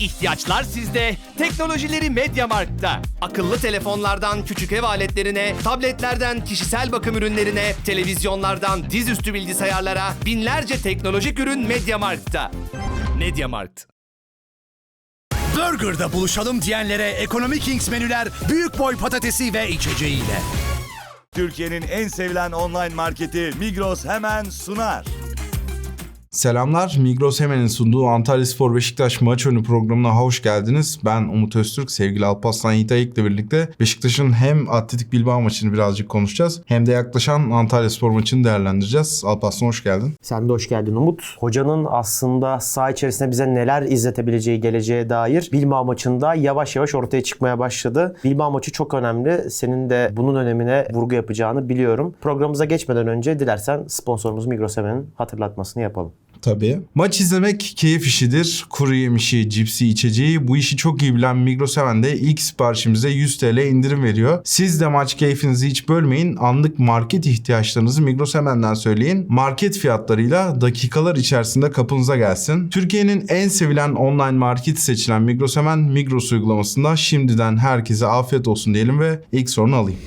İhtiyaçlar sizde, teknolojileri Mediamarkt'ta. Akıllı telefonlardan küçük ev aletlerine, tabletlerden kişisel bakım ürünlerine, televizyonlardan dizüstü bilgisayarlara binlerce teknolojik ürün Mediamarkt'ta. Mediamarkt. Burger'da buluşalım diyenlere Ekonomi Kings menüler büyük boy patatesi ve içeceğiyle. Türkiye'nin en sevilen online marketi Migros hemen sunar. Selamlar. Migros Hemen'in sunduğu Antalya Spor Beşiktaş maç önü programına hoş geldiniz. Ben Umut Öztürk, sevgili Alparslan Yiğit Ayık'la birlikte Beşiktaş'ın hem Atletik Bilbao maçını birazcık konuşacağız hem de yaklaşan Antalya Spor maçını değerlendireceğiz. Alparslan hoş geldin. Sen de hoş geldin Umut. Hocanın aslında saha içerisinde bize neler izletebileceği geleceğe dair Bilbao maçında yavaş yavaş ortaya çıkmaya başladı. Bilbao maçı çok önemli. Senin de bunun önemine vurgu yapacağını biliyorum. Programımıza geçmeden önce dilersen sponsorumuz Migros Hemen'in hatırlatmasını yapalım. Tabii. Maç izlemek keyif işidir. Kuru yemişi, cipsi, içeceği bu işi çok iyi bilen Migros Hemen de ilk siparişimize 100 TL indirim veriyor. Siz de maç keyfinizi hiç bölmeyin. Anlık market ihtiyaçlarınızı Migros Hemen'den söyleyin. Market fiyatlarıyla dakikalar içerisinde kapınıza gelsin. Türkiye'nin en sevilen online market seçilen Migros Hemen Migros uygulamasında şimdiden herkese afiyet olsun diyelim ve ilk sorunu alayım.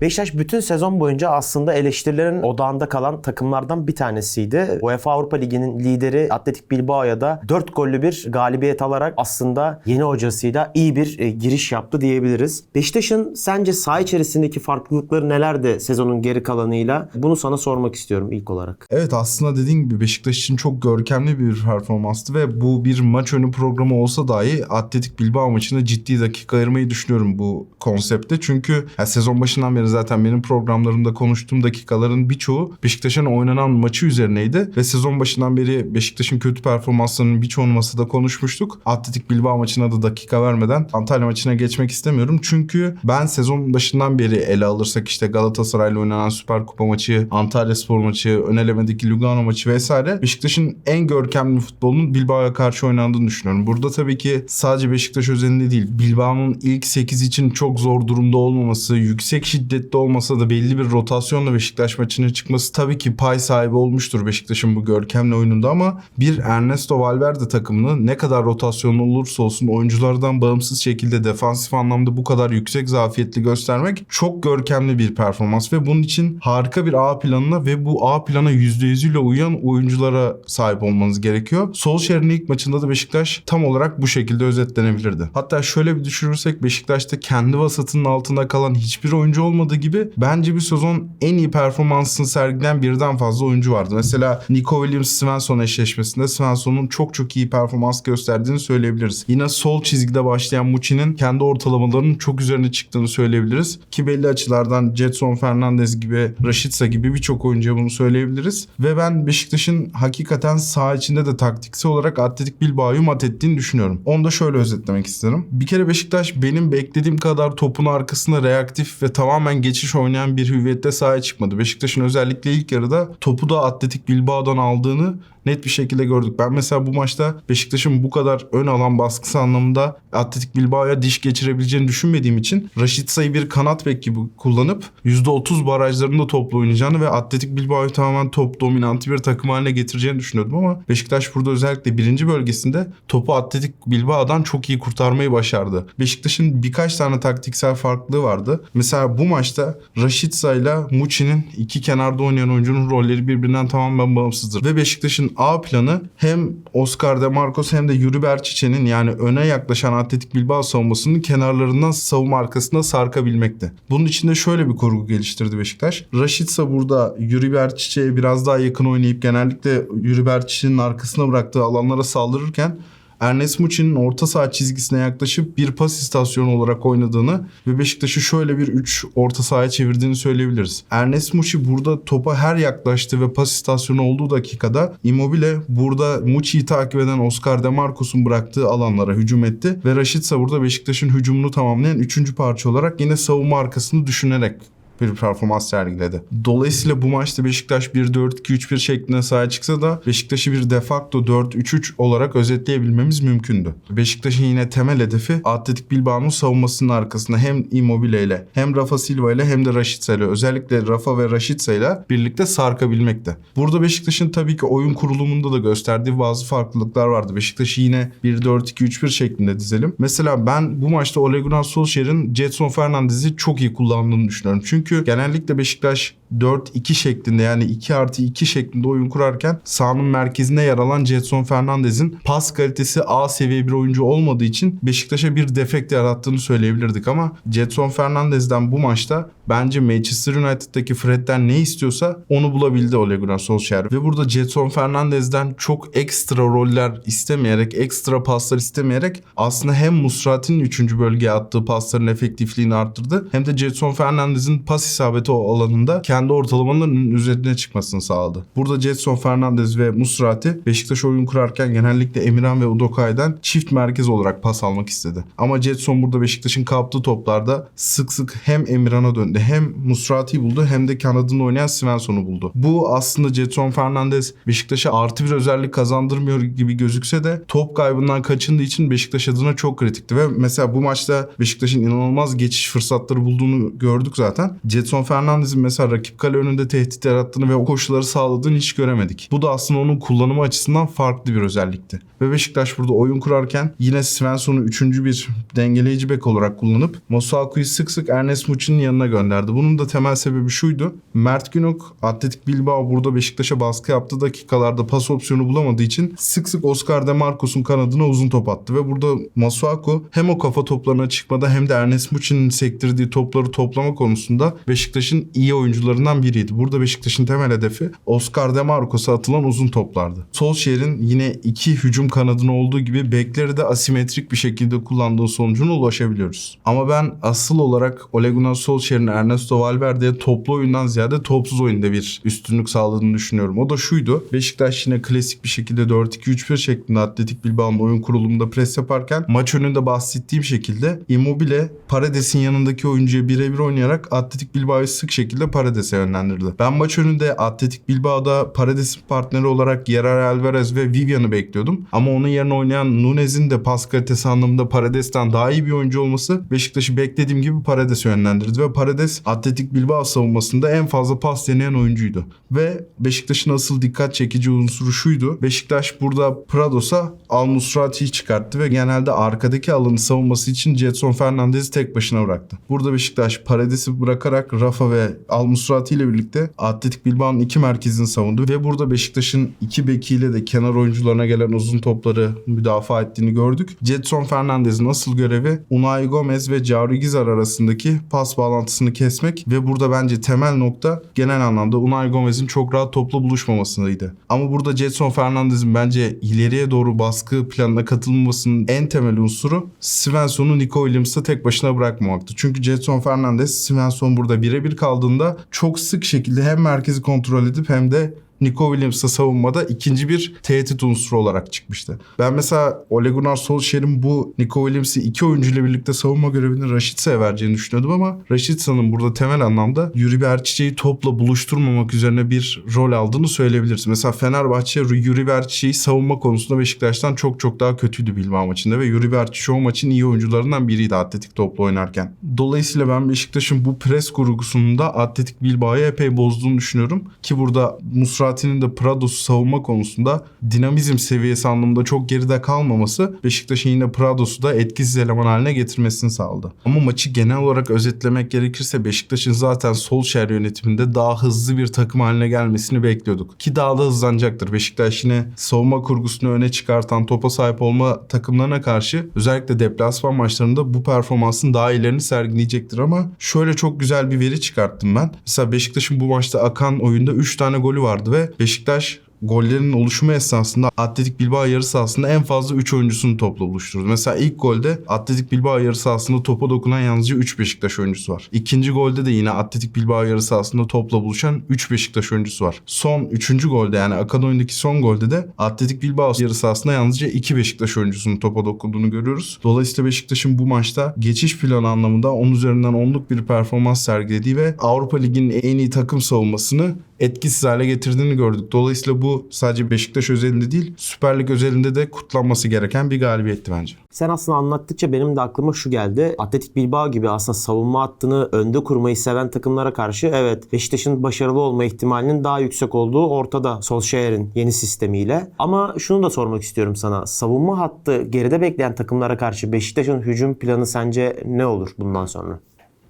Beşiktaş bütün sezon boyunca aslında eleştirilerin odağında kalan takımlardan bir tanesiydi. UEFA Avrupa Ligi'nin lideri Atletik Bilbao'ya da 4 gollü bir galibiyet alarak aslında yeni hocasıyla iyi bir e, giriş yaptı diyebiliriz. Beşiktaş'ın sence saha içerisindeki farklılıkları nelerdi sezonun geri kalanıyla? Bunu sana sormak istiyorum ilk olarak. Evet aslında dediğin gibi Beşiktaş için çok görkemli bir performanstı ve bu bir maç önü programı olsa dahi Atletik Bilbao maçına ciddi dakika ayırmayı düşünüyorum bu konsepte. Çünkü sezon başından beri zaten benim programlarımda konuştuğum dakikaların birçoğu Beşiktaş'ın oynanan maçı üzerineydi. Ve sezon başından beri Beşiktaş'ın kötü performanslarının birçoğunu masada konuşmuştuk. Atletik Bilbao maçına da dakika vermeden Antalya maçına geçmek istemiyorum. Çünkü ben sezon başından beri ele alırsak işte Galatasaray'la oynanan Süper Kupa maçı, Antalya Spor maçı, ön elemedeki Lugano maçı vesaire Beşiktaş'ın en görkemli futbolunun Bilbao'ya karşı oynandığını düşünüyorum. Burada tabii ki sadece Beşiktaş özelinde değil Bilbao'nun ilk 8 için çok zor durumda olmaması, yüksek şiddetli olmasa da belli bir rotasyonla Beşiktaş maçına çıkması tabii ki pay sahibi olmuştur Beşiktaş'ın bu görkemli oyununda ama bir Ernesto Valverde takımını ne kadar rotasyonlu olursa olsun oyunculardan bağımsız şekilde defansif anlamda bu kadar yüksek zafiyetli göstermek çok görkemli bir performans ve bunun için harika bir A planına ve bu A plana %100'üyle uyan oyunculara sahip olmanız gerekiyor. Solskjaer'in ilk maçında da Beşiktaş tam olarak bu şekilde özetlenebilirdi. Hatta şöyle bir düşünürsek Beşiktaş'ta kendi vasatının altında kalan hiçbir oyuncu olmadığı gibi bence bir sezon en iyi performansını sergileyen birden fazla oyuncu vardı. Mesela Nico Williams-Svensson eşleşmesinde Svensson'un çok çok iyi performans gösterdiğini söyleyebiliriz. Yine sol çizgide başlayan Muçi'nin kendi ortalamalarının çok üzerine çıktığını söyleyebiliriz. Ki belli açılardan Jetson Fernandez gibi, Rashica gibi birçok oyuncuya bunu söyleyebiliriz. Ve ben Beşiktaş'ın hakikaten saha içinde de taktiksel olarak Atletik Bilbao'yu mat ettiğini düşünüyorum. Onu da şöyle özetlemek isterim. Bir kere Beşiktaş benim beklediğim kadar topun arkasında reaktif ve tamamen geçiş oynayan bir hüviyette sahaya çıkmadı. Beşiktaş'ın özellikle ilk yarıda topu da Atletik Bilbao'dan aldığını net bir şekilde gördük. Ben mesela bu maçta Beşiktaş'ın bu kadar ön alan baskısı anlamında Atletik Bilbao'ya diş geçirebileceğini düşünmediğim için Raşit Say'ı bir kanat bek gibi kullanıp %30 barajlarında toplu oynayacağını ve Atletik Bilbao'yu tamamen top dominantı bir takım haline getireceğini düşünüyordum ama Beşiktaş burada özellikle birinci bölgesinde topu Atletik Bilbao'dan çok iyi kurtarmayı başardı. Beşiktaş'ın birkaç tane taktiksel farklılığı vardı. Mesela bu maçta Raşitsa ile Muçi'nin iki kenarda oynayan oyuncunun rolleri birbirinden tamamen bağımsızdır. Ve Beşiktaş'ın A planı hem Oscar de Marcos hem de Yuri Berçiçe'nin yani öne yaklaşan Atletik Bilbao savunmasının kenarlarından savunma arkasında sarkabilmekte. Bunun için de şöyle bir kurgu geliştirdi Beşiktaş. Raşitsa burada Yuri Berçiçe'ye biraz daha yakın oynayıp genellikle Yuri Berçiçe'nin arkasına bıraktığı alanlara saldırırken Ernest Muçi'nin orta saha çizgisine yaklaşıp bir pas istasyonu olarak oynadığını ve Beşiktaş'ı şöyle bir 3 orta sahaya çevirdiğini söyleyebiliriz. Ernest Muçi burada topa her yaklaştığı ve pas istasyonu olduğu dakikada Immobile burada Muçi'yi takip eden Oscar Demarcos'un bıraktığı alanlara hücum etti ve Raşitsa burada Beşiktaş'ın hücumunu tamamlayan 3. parça olarak yine savunma arkasını düşünerek bir performans sergiledi. Dolayısıyla bu maçta Beşiktaş 1-4-2-3-1 şeklinde sahaya çıksa da Beşiktaş'ı bir de facto 4-3-3 olarak özetleyebilmemiz mümkündü. Beşiktaş'ın yine temel hedefi Atletik Bilbao'nun savunmasının arkasında hem Immobile ile hem Rafa Silva ile hem de Rashica ile özellikle Rafa ve Rashica ile birlikte sarkabilmekte. Burada Beşiktaş'ın tabii ki oyun kurulumunda da gösterdiği bazı farklılıklar vardı. Beşiktaş'ı yine 1-4-2-3-1 şeklinde dizelim. Mesela ben bu maçta Ole Gunnar Solskjaer'in Jetson Fernandez'i çok iyi kullandığını düşünüyorum. Çünkü genellikle Beşiktaş 4-2 şeklinde yani 2 artı 2 şeklinde oyun kurarken sahanın merkezinde yer alan Jetson Fernandez'in pas kalitesi A seviye bir oyuncu olmadığı için Beşiktaş'a bir defekt yarattığını söyleyebilirdik ama Jetson Fernandez'den bu maçta bence Manchester United'daki Fred'den ne istiyorsa onu bulabildi Ole Gunnar Solskjaer. Ve burada Jetson Fernandez'den çok ekstra roller istemeyerek, ekstra paslar istemeyerek aslında hem Musrati'nin 3. bölgeye attığı pasların efektifliğini arttırdı hem de Jetson Fernandez'in pas isabeti o alanında kendi ortalamalarının üzerine çıkmasını sağladı. Burada Jetson Fernandez ve Musrati Beşiktaş oyun kurarken genellikle Emirhan ve Udokay'dan çift merkez olarak pas almak istedi. Ama Jetson burada Beşiktaş'ın kaptığı toplarda sık sık hem Emirhan'a döndü hem Musrati'yi buldu hem de kanadında oynayan Svensson'u buldu. Bu aslında Jetson Fernandez Beşiktaş'a artı bir özellik kazandırmıyor gibi gözükse de top kaybından kaçındığı için Beşiktaş adına çok kritikti ve mesela bu maçta Beşiktaş'ın inanılmaz geçiş fırsatları bulduğunu gördük zaten. Jetson Fernandez'in mesela rakip kale önünde tehdit yarattığını ve o koşuları sağladığını hiç göremedik. Bu da aslında onun kullanımı açısından farklı bir özellikti. Ve Beşiktaş burada oyun kurarken yine Svensson'u üçüncü bir dengeleyici bek olarak kullanıp Masuaku'yu sık sık Ernest Muçi'nin yanına gönderdi. Bunun da temel sebebi şuydu. Mert Günok Atletik Bilbao burada Beşiktaş'a baskı yaptığı dakikalarda pas opsiyonu bulamadığı için sık sık Oscar De Marcos'un kanadına uzun top attı ve burada Masuaku hem o kafa toplarına çıkmada hem de Ernest Muçi'nin sektirdiği topları toplama konusunda Beşiktaş'ın iyi oyuncularından biriydi. Burada Beşiktaş'ın temel hedefi Oscar De Marcos'a atılan uzun toplardı. Solskjaer'in yine iki hücum kanadına olduğu gibi bekleri de asimetrik bir şekilde kullandığı sonucuna ulaşabiliyoruz. Ama ben asıl olarak Ole Gunnar Solskjaer'in Ernesto Valverde'ye toplu oyundan ziyade topsuz oyunda bir üstünlük sağladığını düşünüyorum. O da şuydu. Beşiktaş yine klasik bir şekilde 4-2-3-1 şeklinde Atletik Bilbao'nun oyun kurulumunda pres yaparken maç önünde bahsettiğim şekilde Immobile Paredes'in yanındaki oyuncuya birebir oynayarak Atletik Bilbao'yu sık şekilde Paredes'e yönlendirdi. Ben maç önünde Atletik Bilbao'da Paredes'in partneri olarak Gerard Alvarez ve Vivian'ı bekliyordum. Ama onun yerine oynayan Nunez'in de pas kalitesi anlamında Paredes'ten daha iyi bir oyuncu olması Beşiktaş'ı beklediğim gibi Paredes'e yönlendirdi ve Paredes Atletik Bilbao savunmasında en fazla pas deneyen oyuncuydu. Ve Beşiktaş'ın asıl dikkat çekici unsuru şuydu. Beşiktaş burada Prados'a Al Musrati'yi çıkarttı ve genelde arkadaki alanı savunması için Jetson Fernandez'i tek başına bıraktı. Burada Beşiktaş Paredes'i bırakarak Rafa ve Al Musrati ile birlikte Atletik Bilbao'nun iki merkezini savundu ve burada Beşiktaş'ın iki bekiyle de kenar oyuncularına gelen uzun topları müdafaa ettiğini gördük. Jetson Fernandez'in asıl görevi Unai Gomez ve Cauri Gizar arasındaki pas bağlantısını kesmek ve burada bence temel nokta genel anlamda Unai Gomez'in çok rahat topla buluşmamasıydı. Ama burada Jetson Fernandez'in bence ileriye doğru baskı planına katılmamasının en temel unsuru Svensson'u Nico Williams'a tek başına bırakmamaktı. Çünkü Jetson Fernandez Svensson burada birebir kaldığında çok sık şekilde hem merkezi kontrol edip hem de Nico Williams'a savunmada ikinci bir tehdit unsuru olarak çıkmıştı. Ben mesela Ole Gunnar Solskjaer'in bu Nico Williams'i iki oyuncuyla birlikte savunma görevini Raşitsa'ya vereceğini düşünüyordum ama Raşitsa'nın burada temel anlamda Yuri Berçic'i topla buluşturmamak üzerine bir rol aldığını söyleyebiliriz. Mesela Fenerbahçe Yuri Berçic'i savunma konusunda Beşiktaş'tan çok çok daha kötüydü Bilbao maçında ve Yuri Berçic çoğu maçın iyi oyuncularından biriydi atletik topla oynarken. Dolayısıyla ben Beşiktaş'ın bu pres kurgusunda atletik Bilbao'yu epey bozduğunu düşünüyorum ki burada Musrat Fatih'in de Prados'u savunma konusunda dinamizm seviyesi anlamında çok geride kalmaması Beşiktaş'ın yine Prados'u da etkisiz eleman haline getirmesini sağladı. Ama maçı genel olarak özetlemek gerekirse Beşiktaş'ın zaten Solskjaer yönetiminde daha hızlı bir takım haline gelmesini bekliyorduk. Ki daha da hızlanacaktır. Beşiktaş yine savunma kurgusunu öne çıkartan topa sahip olma takımlarına karşı özellikle deplasman maçlarında bu performansın daha ilerini sergileyecektir ama şöyle çok güzel bir veri çıkarttım ben. Mesela Beşiktaş'ın bu maçta akan oyunda 3 tane golü vardı ve Beşiktaş gollerin oluşumu esnasında Atletik Bilbao yarı sahasında en fazla 3 oyuncusunu topla buluşturdu. Mesela ilk golde Atletik Bilbao yarı sahasında topa dokunan yalnızca 3 Beşiktaş oyuncusu var. İkinci golde de yine Atletik Bilbao yarı sahasında topla buluşan 3 Beşiktaş oyuncusu var. Son 3. golde yani akan son golde de Atletik Bilbao yarı sahasında yalnızca 2 Beşiktaş oyuncusunun topa dokunduğunu görüyoruz. Dolayısıyla Beşiktaş'ın bu maçta geçiş planı anlamında 10 üzerinden 10'luk bir performans sergilediği ve Avrupa Ligi'nin en iyi takım savunmasını etkisiz hale getirdiğini gördük. Dolayısıyla bu sadece Beşiktaş özelinde değil Süper Lig özelinde de kutlanması gereken bir galibiyetti bence. Sen aslında anlattıkça benim de aklıma şu geldi. Atletik Bilbao gibi aslında savunma hattını önde kurmayı seven takımlara karşı evet Beşiktaş'ın başarılı olma ihtimalinin daha yüksek olduğu ortada Solskjaer'in yeni sistemiyle. Ama şunu da sormak istiyorum sana. Savunma hattı geride bekleyen takımlara karşı Beşiktaş'ın hücum planı sence ne olur bundan sonra?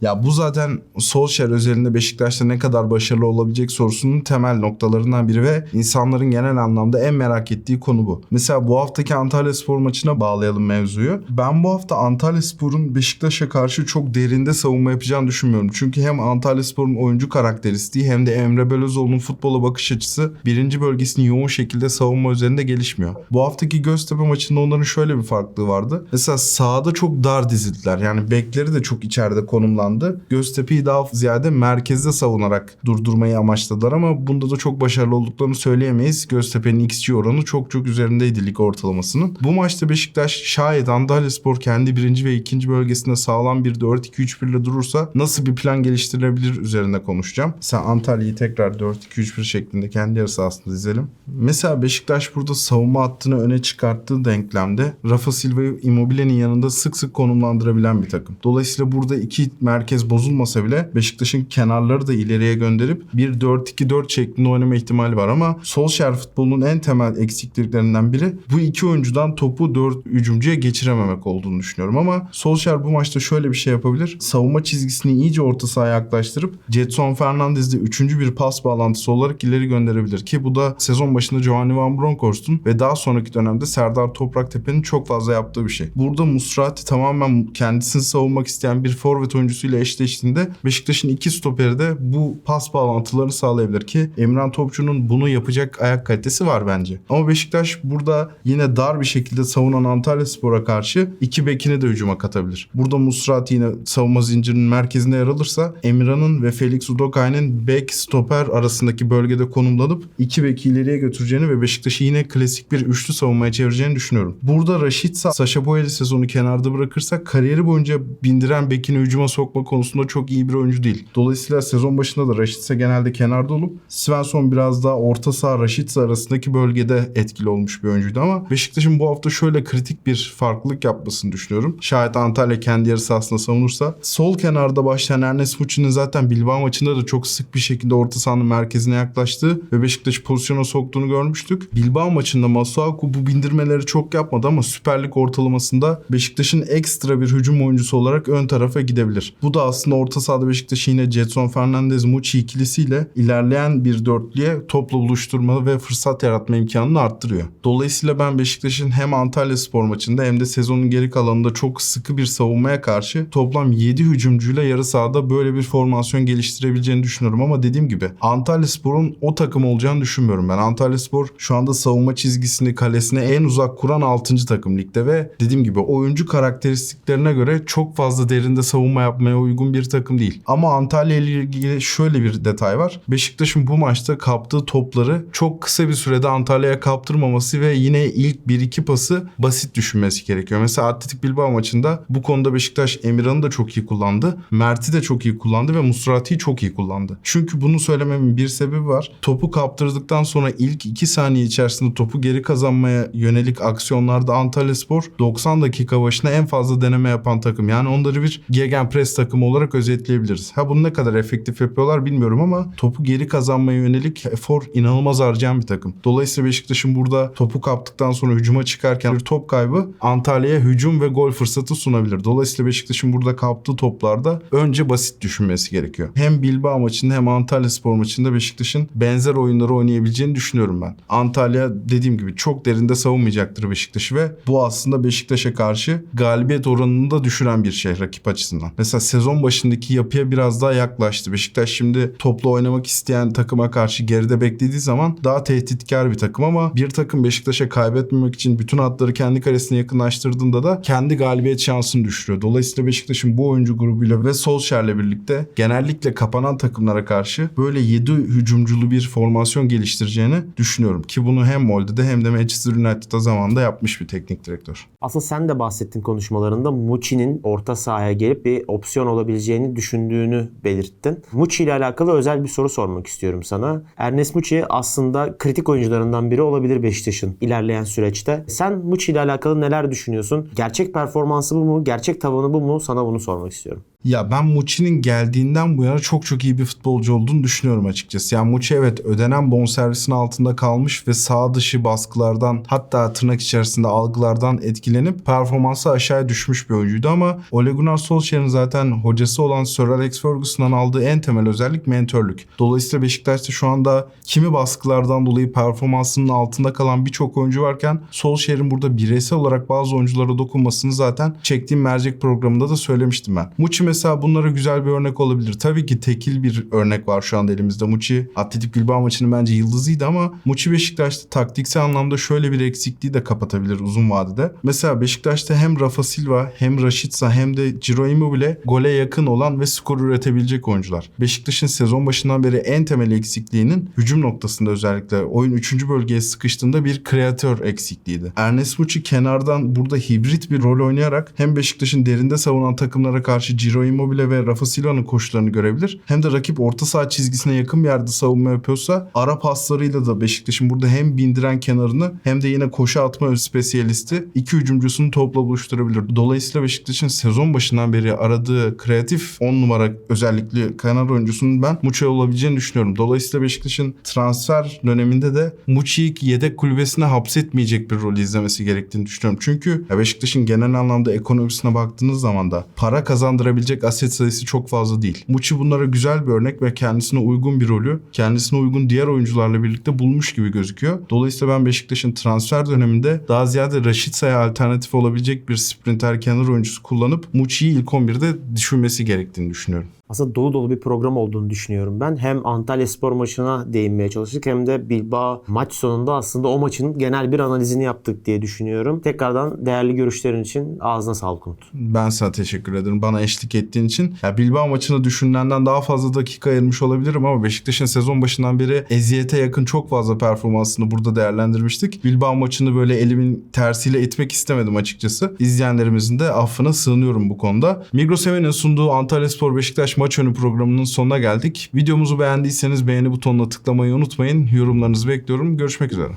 Ya bu zaten Solskjaer özelinde Beşiktaş'ta ne kadar başarılı olabilecek sorusunun temel noktalarından biri ve insanların genel anlamda en merak ettiği konu bu. Mesela bu haftaki Antalya Spor maçına bağlayalım mevzuyu. Ben bu hafta Antalya Spor'un Beşiktaş'a karşı çok derinde savunma yapacağını düşünmüyorum. Çünkü hem Antalya Spor'un oyuncu karakteristiği hem de Emre Belözoğlu'nun futbola bakış açısı birinci bölgesinin yoğun şekilde savunma üzerinde gelişmiyor. Bu haftaki Göztepe maçında onların şöyle bir farklılığı vardı. Mesela sahada çok dar dizildiler. Yani bekleri de çok içeride konumlandı. Göztepe'yi daha ziyade merkezde savunarak durdurmayı amaçladılar ama bunda da çok başarılı olduklarını söyleyemeyiz. Göztepe'nin XG oranı çok çok üzerindeydi lig ortalamasının. Bu maçta Beşiktaş şayet Antalyaspor kendi birinci ve ikinci bölgesinde sağlam bir 4-2-3-1 ile durursa nasıl bir plan geliştirilebilir üzerinde konuşacağım. Sen Antalya'yı tekrar 4-2-3-1 şeklinde kendi yarı sahasında dizelim. Mesela Beşiktaş burada savunma hattını öne çıkarttığı denklemde Rafa Silva'yı Immobile'nin yanında sık sık konumlandırabilen bir takım. Dolayısıyla burada iki merkez bozulmasa bile Beşiktaş'ın kenarları da ileriye gönderip bir 4-2-4 şeklinde oynama ihtimali var ama Solskjaer futbolunun en temel eksikliklerinden biri bu iki oyuncudan topu 4 hücumcuya geçirememek olduğunu düşünüyorum ama Solskjaer bu maçta şöyle bir şey yapabilir. Savunma çizgisini iyice orta sahaya yaklaştırıp Jetson Fernandez'de üçüncü bir pas bağlantısı olarak ileri gönderebilir ki bu da sezon başında Giovanni Van Bronckhorst'un ve daha sonraki dönemde Serdar Topraktepe'nin çok fazla yaptığı bir şey. Burada Musrati tamamen kendisini savunmak isteyen bir forvet oyuncusuyla eşleştiğinde Beşiktaş'ın iki stoperi de bu pas bağlantılarını sağlayabilir ki Emran Topçu'nun bunu yapacak ayak kalitesi var bence. Ama Beşiktaş burada yine dar bir şekilde savunan Antalya Spor'a karşı iki bekini de hücuma katabilir. Burada Musrati yine savunma zincirinin merkezinde yer alırsa Emirhan'ın ve Felix Udokay'ın bek stoper arasındaki bölgede konumlanıp iki beki ileriye götüreceğini ve Beşiktaş'ı yine klasik bir üçlü savunmaya çevireceğini düşünüyorum. Burada Raşitsa, Saşa Boyeli sezonu kenarda bırakırsak kariyeri boyunca bindiren bekini hücuma sokma konusunda çok iyi bir oyuncu değil. Dolayısıyla sezon başında da Raşitsa genelde kenarda olup Svensson biraz daha orta saha Raşitsa arasındaki bölgede etkili olmuş bir oyuncuydu ama Beşiktaş'ın bu hafta şöyle kritik bir farklılık yapmasını düşünüyorum. Şayet Antalya kendi yarı sahasında savunursa sol kenarda başlayan Ernest Muçi'nin zaten Bilbao maçında da çok sık bir şekilde orta sahanın merkezine yaklaştığı ve Beşiktaş'ı pozisyona soktuğunu görmüştük. Bilbao maçında Masuaku bu bindirmeleri çok yapmadı ama Süper Lig ortalamasında Beşiktaş'ın ekstra bir hücum oyuncusu olarak ön tarafa gidebilir. Bu da aslında orta sahada Beşiktaş'ı yine Jetson Fernandez Muçi ikilisiyle ilerleyen bir dörtlüye topla buluşturma ve fırsat yaratma imkanını arttırıyor. Dolayısıyla ben Beşiktaş'ın hem Antalya Spor maçında hem de sezonun geri kalanında çok sıkı bir savunmaya karşı toplam 7 hücumcuyla yarı sahada böyle bir formasyon geliştirebileceğini düşünüyorum ama dediğim gibi Antalya Spor'un o takım olacağını düşünmüyorum ben. Antalya Spor şu anda savunma çizgisini kalesine en uzak kuran 6. takım ligde ve dediğim gibi oyuncu karakteristiklerine göre çok fazla derinde savunma yapmaya uygun bir takım değil. Ama Antalya ile ilgili şöyle bir detay var. Beşiktaş'ın bu maçta kaptığı topları çok kısa bir sürede Antalya'ya kaptırmaması ve yine ilk 1-2 pası basit düşünmesi gerekiyor. Mesela Atletik Bilbao maçında bu konuda Beşiktaş Emirhan'ı da çok iyi kullandı. Mert'i de çok iyi kullandı ve Musrati'yi çok iyi kullandı. Çünkü bunu söylememin bir sebebi var. Topu kaptırdıktan sonra ilk 2 saniye içerisinde topu geri kazanmaya yönelik aksiyonlarda Antalya Spor 90 dakika başına en fazla deneme yapan takım. Yani onları bir gegenpress takımı olarak özetleyebiliriz. Ha bunu ne kadar efektif yapıyorlar bilmiyorum ama topu geri kazanmaya yönelik efor inanılmaz harcayan bir takım. Dolayısıyla Beşiktaş'ın burada topu kaptıktan sonra hücuma çıkarken bir top kaybı Antalya'ya hücum ve gol fırsatı sunabilir. Dolayısıyla Beşiktaş'ın burada kaptığı toplarda önce basit düşünmesi gerekiyor. Hem Bilbao maçında hem Antalya Spor maçında Beşiktaş'ın benzer oyunları oynayabileceğini düşünüyorum ben. Antalya dediğim gibi çok derinde savunmayacaktır Beşiktaş'ı ve bu aslında Beşiktaş'a karşı galibiyet oranını da düşüren bir şey rakip açısından. Mesela sezon başındaki yapıya biraz daha yaklaştı. Beşiktaş şimdi toplu oynamak isteyen takıma karşı geride beklediği zaman daha tehditkar bir takım ama bir takım Beşiktaş'a kaybetmemek için bütün hatları kendi karesine yakınlaştırdığında da kendi galibiyet şansını düşürüyor. Dolayısıyla Beşiktaş'ın bu oyuncu grubuyla ve Solskjaer'le birlikte genellikle kapanan takımlara karşı böyle 7 hücumculu bir formasyon geliştireceğini düşünüyorum. Ki bunu hem Molde'de hem de Manchester United'da zamanında yapmış bir teknik direktör. Aslında sen de bahsettin konuşmalarında Muçi'nin orta sahaya gelip bir opsiyon olabileceğini düşündüğünü belirttin. Muçi ile alakalı özel bir soru sormak istiyorum sana. Ernest Muçi aslında kritik oyuncularından biri olabilir Beşiktaş'ın ilerleyen süreçte. Sen Muçi ile alakalı neler düşünüyorsun? Gerçek performansı bu mu? Gerçek tavanı bu mu? Sana bunu sormak istiyorum. Ya ben Muçi'nin geldiğinden bu yana çok çok iyi bir futbolcu olduğunu düşünüyorum açıkçası. Yani Muçi evet ödenen bonservisin altında kalmış ve sağ dışı baskılardan hatta tırnak içerisinde algılardan etkilenip performansı aşağıya düşmüş bir oyuncuydu ama Ole Gunnar Solskjaer'in zaten hocası olan Sir Alex Ferguson'dan aldığı en temel özellik mentörlük. Dolayısıyla Beşiktaş'ta şu anda kimi baskılardan dolayı performansının altında kalan birçok oyuncu varken Solskjaer'in burada bireysel olarak bazı oyunculara dokunmasını zaten çektiğim mercek programında da söylemiştim ben. Muçi mesela bunlara güzel bir örnek olabilir. Tabii ki tekil bir örnek var şu anda elimizde. Muçi Atletik Bilbao maçının bence yıldızıydı ama Muçi Beşiktaş'ta taktiksel anlamda şöyle bir eksikliği de kapatabilir uzun vadede. Mesela Beşiktaş'ta hem Rafa Silva hem Raşitsa hem de Ciro Immobile gole yakın olan ve skor üretebilecek oyuncular. Beşiktaş'ın sezon başından beri en temel eksikliğinin hücum noktasında özellikle oyun 3. bölgeye sıkıştığında bir kreatör eksikliğiydi. Ernest Muçi kenardan burada hibrit bir rol oynayarak hem Beşiktaş'ın derinde savunan takımlara karşı Ciro Immobile ve Rafa Silva'nın koşularını görebilir. Hem de rakip orta saha çizgisine yakın bir yerde savunma yapıyorsa ara paslarıyla da Beşiktaş'ın burada hem bindiren kenarını hem de yine koşu atma spesiyalisti iki hücumcusunu topla buluşturabilir. Dolayısıyla Beşiktaş'ın sezon başından beri aradığı kreatif 10 numara özellikli kenar oyuncusunun ben Muçi olabileceğini düşünüyorum. Dolayısıyla Beşiktaş'ın transfer döneminde de Muçi'yi yedek kulübesine hapsetmeyecek bir rol izlemesi gerektiğini düşünüyorum. Çünkü Beşiktaş'ın genel anlamda ekonomisine baktığınız zaman da para kazandırabilecek aset sayısı çok fazla değil. Muçi bunlara güzel bir örnek ve kendisine uygun bir rolü kendisine uygun diğer oyuncularla birlikte bulmuş gibi gözüküyor. Dolayısıyla ben Beşiktaş'ın transfer döneminde daha ziyade Raşitsa'ya alternatif olabilecek bir sprinter kenar oyuncusu kullanıp Muçi'yi ilk 11'de düşünmesi gerektiğini düşünüyorum. Aslında dolu dolu bir program olduğunu düşünüyorum ben. Hem Antalya Spor maçına değinmeye çalıştık hem de Bilbao maç sonunda aslında o maçın genel bir analizini yaptık diye düşünüyorum. Tekrardan değerli görüşlerin için ağzına sağlık Umut. Ben sana teşekkür ederim bana eşlik ettiğin için. Ya Bilbao maçını düşünülenden daha fazla dakika ayırmış olabilirim ama Beşiktaş'ın sezon başından beri eziyete yakın çok fazla performansını burada değerlendirmiştik. Bilbao maçını böyle elimin tersiyle itmek istemedim açıkçası. İzleyenlerimizin de affına sığınıyorum bu konuda. Migros Even'in sunduğu Antalya Spor Beşiktaş maç önü programının sonuna geldik. Videomuzu beğendiyseniz beğeni butonuna tıklamayı unutmayın. Yorumlarınızı bekliyorum. Görüşmek üzere.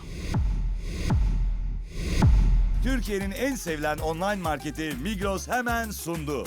Türkiye'nin en sevilen online marketi Migros hemen sundu.